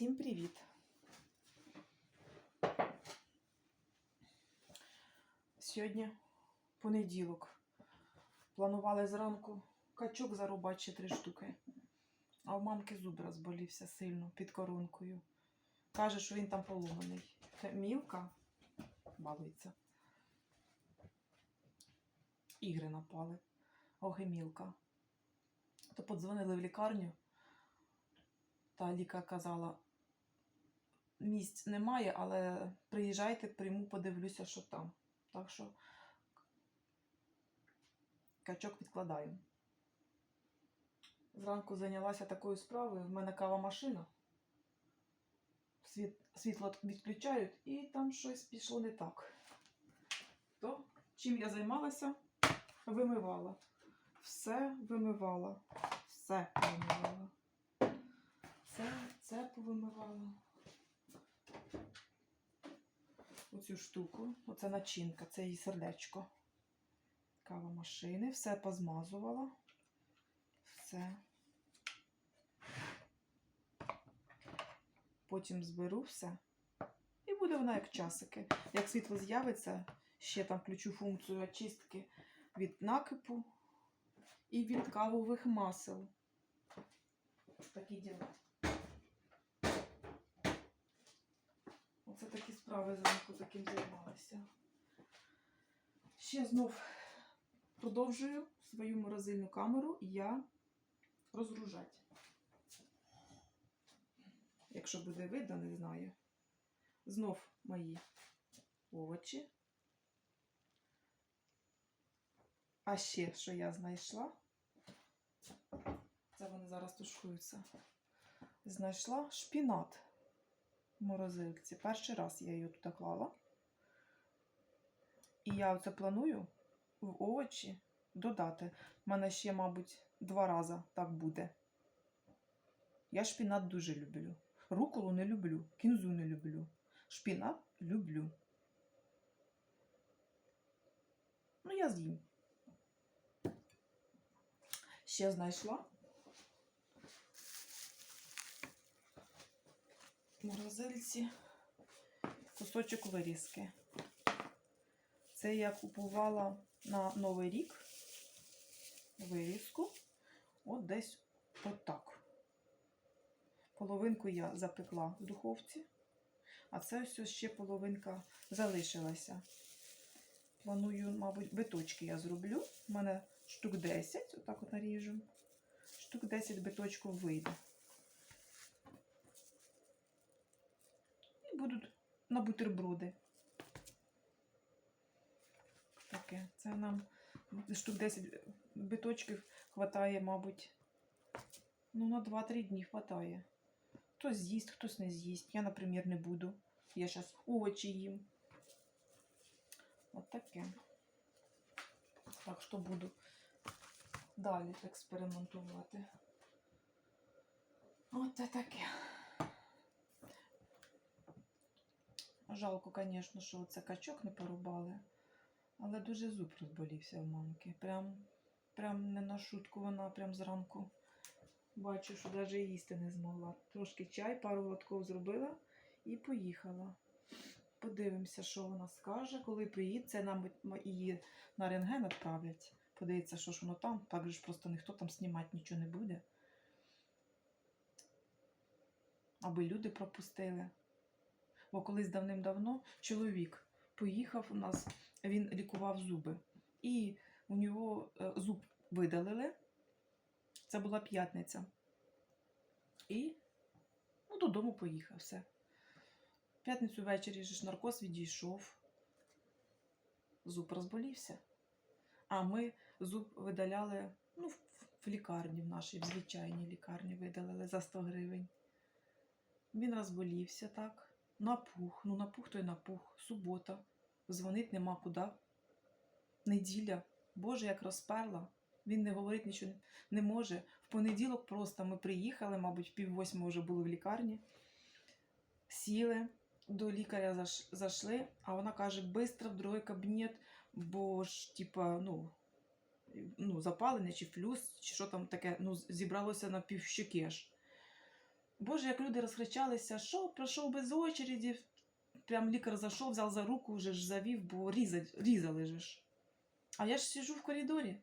Всім привіт! Сьогодні понеділок. Планували зранку качок зарубати три штуки. А у мамки зуб розболівся сильно під коронкою. Каже, що він там поломаний. Мілка балується. Ігри напали. Ох мілка. То подзвонили в лікарню. Та ліка казала, місць немає, але приїжджайте, прийму, подивлюся, що там. Так що качок відкладаю. Зранку зайнялася такою справою. В мене кава машина. Світ, світло відключають, і там щось пішло не так. То, чим я займалася, вимивала. Все вимивала. Все вимивала. Це, це повимивала. Оцю штуку. Оце начинка, це її сердечко. Кава машини. Все позмазувала. Все. Потім зберу все. І буде вона як часики. Як світло з'явиться, ще там включу функцію очистки від накипу і від кавових масел. Такі діла. Оце такі справи зранку таким займалася. Ще знов продовжую свою морозильну камеру я розгружати. Якщо буде видно, не знаю. Знов мої овочі. А ще, що я знайшла, це вони зараз тушкуються. Знайшла шпінат морозилці. Перший раз я її туди клала. І я оце планую в овочі додати. У мене ще, мабуть, два рази так буде. Я шпінат дуже люблю. Руколу не люблю, кінзу не люблю. Шпінат люблю. Ну, я з'їм. Ще знайшла. В морозильці кусочок вирізки. Це я купувала на Новий рік вирізку. От десь отак. Половинку я запекла в духовці, а це все ще половинка залишилася. Планую, мабуть, биточки я зроблю. У мене штук 10, отак от наріжу. Штук 10 биточків вийде. Будуть на бутерброди. Таке. Це нам штук 10 биточків хватає, мабуть. Ну, на 2-3 дні хватає. Хтось з'їсть, хтось не з'їсть. Я, наприклад, не буду. Я зараз овочі їм. От таке. Так що буду далі експериментувати. От це таке. Жалко, звісно, що це качок не порубали, але дуже зуб розболівся в мамки. Прям, прям не на шутку вона прям зранку. Бачу, що навіть їсти не змогла. Трошки чай, пару глотків зробила і поїхала. Подивимося, що вона скаже, коли приїде. Це нам її на рентген відправлять. Подивиться, що ж воно там. Так же ж просто ніхто там знімати нічого не буде. Аби люди пропустили. Бо колись давним-давно чоловік поїхав у нас, він лікував зуби. І у нього е, зуб видалили. Це була п'ятниця. І ну, додому поїхав все. В п'ятницю ввечері ж наркоз відійшов. Зуб розболівся. А ми зуб видаляли ну, в, лікарні в нашій, в звичайній лікарні видалили за 100 гривень. Він розболівся так. Напух, ну напух й напух. Субота. Дзвонить нема куди. Неділя. Боже, як розперла. Він не говорить нічого не може. В понеділок просто ми приїхали, мабуть, пів восьмого вже були в лікарні. Сіли, до лікаря заш, зайшли, а вона каже, швидко в другий кабінет, бо ж, типа, ну, ну, запалення чи флюс, чи що там таке, ну, зібралося на півщеки аж. Боже, як люди розкричалися, що пройшов без очереді. Прям лікар зайшов, взяв за руку, вже ж завів, бо різать, різали же ж. А я ж сиджу в коридорі.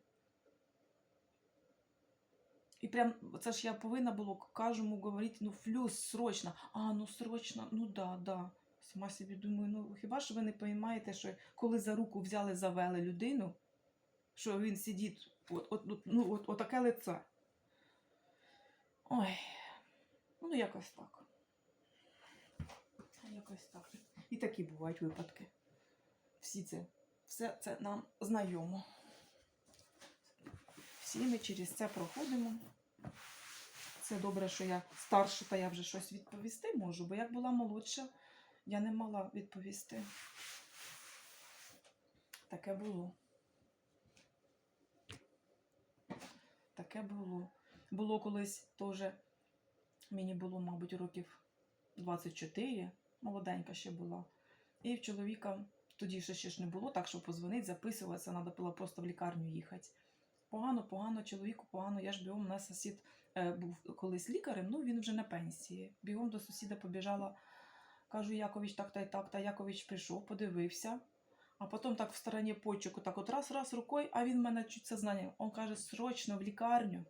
І прям, це ж я повинна було, кажу йому говорити, ну флюс, срочно. А, ну срочно, ну да, да. Сама собі думаю, ну хіба ж ви не розумієте, що коли за руку взяли, завели людину, що він сидить, от, от, ну, от, отаке лице. Ой, ну якось так. Якось так. І такі бувають випадки. Всі це, все це нам знайомо. Всі ми через це проходимо. Це добре, що я старша, та я вже щось відповісти можу, бо як була молодша, я не мала відповісти. Таке було. Таке було. Було колись теж, мені було, мабуть, років 24, молоденька ще була. І в чоловіка тоді ще, ще ж не було, так що позвонить, записуватися, треба було просто в лікарню їхати. Погано, погано, чоловіку погано. Я ж бігом, у нас сусід е, був колись лікарем, ну він вже на пенсії. Бігом до сусіда побіжала. Кажу, Якович, так та й так, та Якович прийшов, подивився. А потім так в стороні почеку, так от раз, раз рукою, а він мене чуть сознання. Он каже, срочно в лікарню.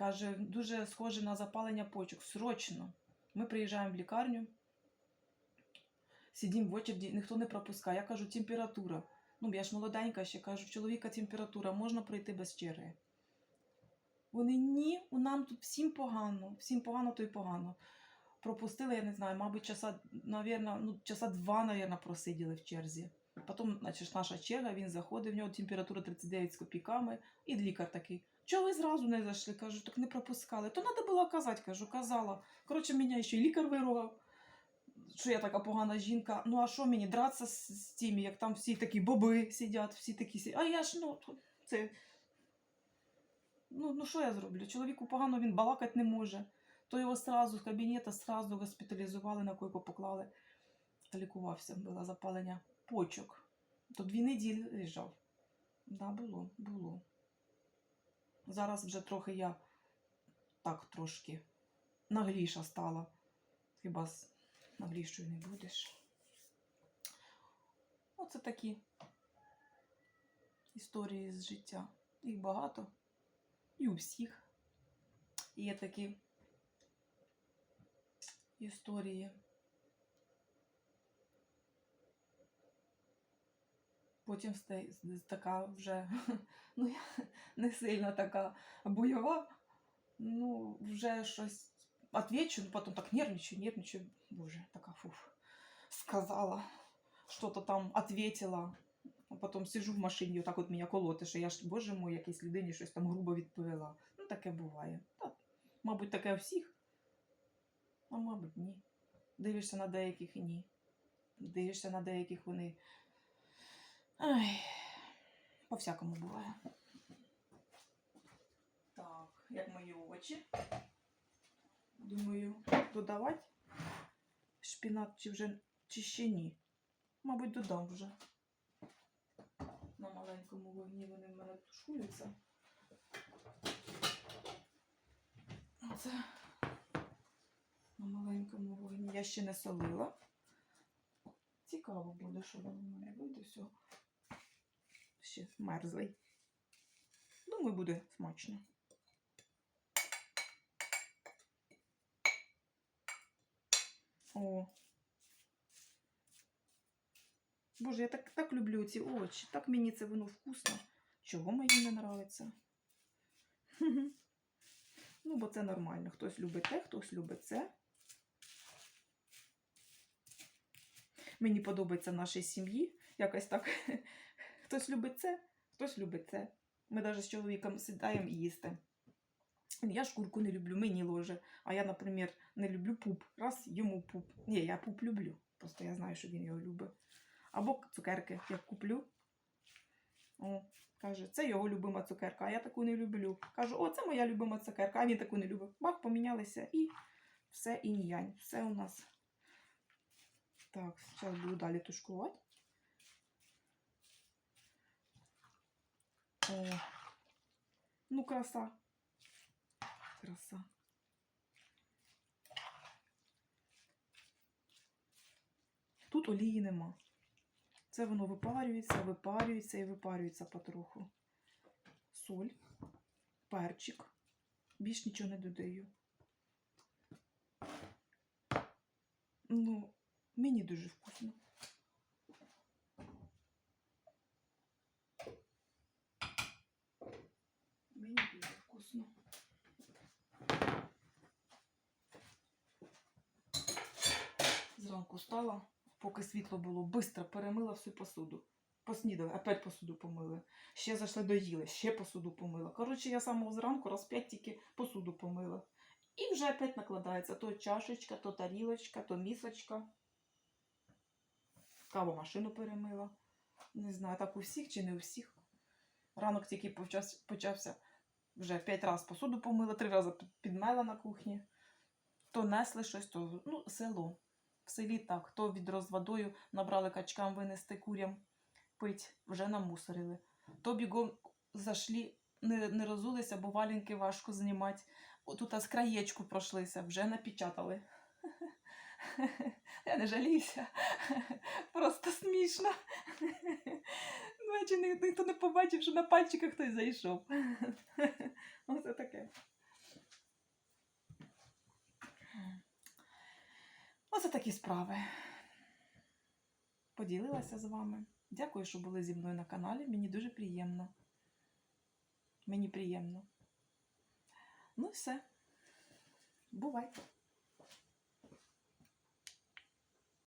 Каже, дуже схоже на запалення почок. Срочно. Ми приїжджаємо в лікарню, сидимо в очереді, ніхто не пропускає. Я кажу, температура. Ну, я ж молоденька ще кажу, в чоловіка температура, можна пройти без черги. Вони ні, у нам тут всім погано, всім погано, то й погано. Пропустили, я не знаю, мабуть, часа, навірно, ну, часа два, навірно, просиділи в черзі. Потім, значить, наша черга, він заходить, в нього температура 39 з копійками, і лікар такий. Чого ви зразу не зайшли? Кажу, так не пропускали. То треба було казати, кажу, казала. Коротше, мене ще й лікар виругав, що я така погана жінка. Ну а що мені дратися з, з тими, як там всі такі боби сидять, всі такі сидять. А я ж, ну, це. Ну, ну що я зроблю? Чоловіку погано він балакати не може. То його сразу з кабінету сразу госпіталізували, на койку поклали. Лікувався, було запалення почок. То дві неділі лежав. Да, було, було. Зараз вже трохи я так трошки нагліша стала. Хіба наглішою не будеш. Оце такі історії з життя. Їх багато. І у всіх. Є такі історії. Потім ста- така вже ну, я не сильно така бойова. Ну, вже щось отвечу, ну потім так нервничаю, нервничаю. Боже, така фуф. Сказала, що-то там ответила. А потім сижу в машині, отак от мене колоти, що я ж, боже мой, якійсь людині щось там грубо відповіла. Ну, таке буває. Та, мабуть, таке у всіх. А мабуть, ні. Дивишся на деяких і ні. Дивишся на деяких вони. Ай, по-всякому буває. Так, як мої овочі. Думаю, додавати шпінат чи вже чи ще ні. Мабуть, додам вже. На маленькому вогні вони в мене тушкуються. Оце на маленькому вогні. Я ще не солила. Цікаво буде, що воно в мене вийде все. Ще мерзлий. Думаю, буде смачно. О. Боже, я так, так люблю ці овочі. Так мені це воно вкусно. Чого мені не нравиться? Ну, бо це нормально. Хтось любить те, хтось любить це. Мені подобається нашій сім'ї. Якось так. Хтось любить це, хтось любить це. Ми навіть з чоловіком сідаємо і їсти. Я шкурку не люблю, мені ложе. А я, наприклад, не люблю пуп. Раз йому пуп. Ні, я пуп люблю. Просто я знаю, що він його любить. Або цукерки я куплю. О, каже, це його любима цукерка, а я таку не люблю. Кажу, о, це моя любима цукерка, а він таку не любить. Бах, помінялися і все інь-янь. Все у нас. Так, зараз буду далі тушкувати. О. Ну, краса. Краса. Тут олії нема. Це воно випарюється, випарюється і випарюється потроху. Соль, перчик. Більш нічого не додаю. Ну, мені дуже вкусно. Встала, поки світло було, бистро перемила всю посуду. Поснідали, опять посуду помили. Ще зайшли доїли, ще посуду помила. Коротше, я самого зранку раз п'ять тільки посуду помила. І вже опять накладається то чашечка, то тарілочка, то місочка. Кавомашину перемила. Не знаю, так у всіх чи не у всіх. Ранок тільки почався вже п'ять разів посуду помила, три рази підмела на кухні. То несли щось, то ну, село. В селі так, то відро з водою набрали качкам винести курям пить, вже намусорили. То бігом зашлі, не, не розулися, бо валінки важко знімати. Отут з краєчку пройшлися, вже напечатали. Я не жаліюся. Просто смішно. Наче ніхто не побачив, що на пальчиках хтось зайшов. Оце таке. Оце такі справи. Поділилася з вами. Дякую, що були зі мною на каналі. Мені дуже приємно. Мені приємно. Ну, все. Бувайте.